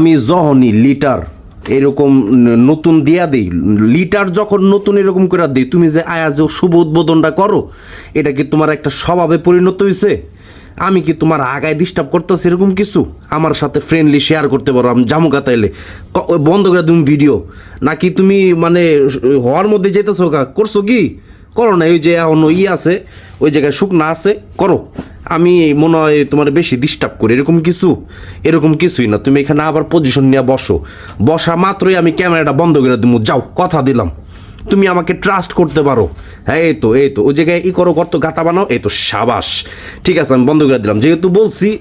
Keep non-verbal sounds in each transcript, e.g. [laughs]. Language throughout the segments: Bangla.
আমি জহনি লিটার এরকম নতুন দিয়া দেই। লিটার যখন নতুন এরকম করে দিই, তুমি যে আয়া যে শুভ উদ্বোধনটা করো, এটা কি তোমার একটা স্বভাবে পরিণত হয়েছে আমি কি তোমার আগায় ডিস্টার্ব করতেছি এরকম কিছু? আমার সাথে ফ্রেন্ডলি শেয়ার করতে পারো, আমি জামুকা তাইলে। ওই বন্ধ করে তুমি ভিডিও নাকি তুমি মানে হওয়ার মধ্যে যেতেছো করছ কি? করো না ওই যে এখন ই আছে, ওই জায়গায় শুকনা আছে, করো। আমি মনে হয় তোমার বেশি ডিস্টার্ব করি, এরকম কিছু? এরকম কিছুই না। তুমি এখানে আবার পজিশন নিয়ে বসো। বসা মাত্রই আমি ক্যামেরাটা বন্ধ করে দিব যাও, কথা দিলাম। তুমি আমাকে ট্রাস্ট করতে পারো। হ্যাঁ এই তো এই তো। ওই জায়গায় ই করো করতো গাতা বানাও। এই তো, সাবাস। ঠিক আছে, আমি বন্ধ করে দিলাম। যেহেতু বলছি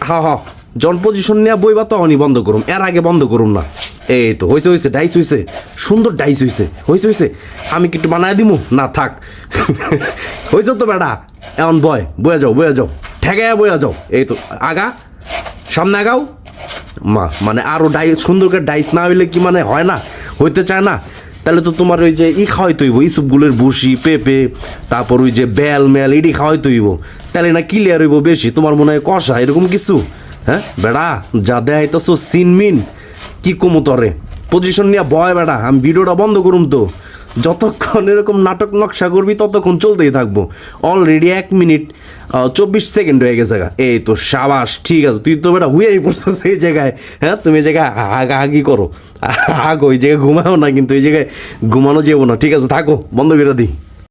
হা হা। জন পজিশন নিয়ে বইবা তখনই বন্ধ করুন এর আগে বন্ধ করুন না। এই তো হয়েছে হয়েছে ডাইস হয়েছে সুন্দর ডাইস হয়েছে হয়েছে হয়েছে আমি কি একটু বানায় দিমু? না, থাক। [laughs] হয়েছে তো বেটা। এমন বয় বয়ে যাও বয়ে যাও। ঠেকায় বয়ে যাও। এই তো, আগা, সামনে আগাও। মা মানে আরও ডাইস সুন্দর করে ডাইস না হইলে কি মানে হয় না? হইতে চায় না। তাহলে তো তোমার ওই যে ই খাওয়াই তৈব ইসুপগুলোর ভুসি, পেঁপে, তারপর ওই যে বেল মেল এডি খাওয়াই তৈব তাহলে না ক্লিয়ার হইব বেশি, তোমার মনে হয় কষা, এরকম কিছু? হ্যাঁ? বেড়া, যা দেখাইতেছো সিনমিন। কি কমু তরে? পজিশন নিয়ে বয় বেড়া, আমি ভিডিওটা বন্ধ করুম তো। যতক্ষণ এরকম নাটক নকশা করবি, ততক্ষণ চলতেই থাকব। অলরেডি এক মিনিট চব্বিশ সেকেন্ড হয়ে গেছে গা। এই তো সাবাস, ঠিক আছে। তুই তো বেটা হুইয়াই পড়ছো সেই জায়গায় হ্যাঁ? তুমি এই জায়গায় আগি করো। আগ ওই জায়গায় ঘুমাও না কিন্তু, এই জায়গায় ঘুমানো যাব না। ঠিক আছে, থাকো, বন্ধ করে দিই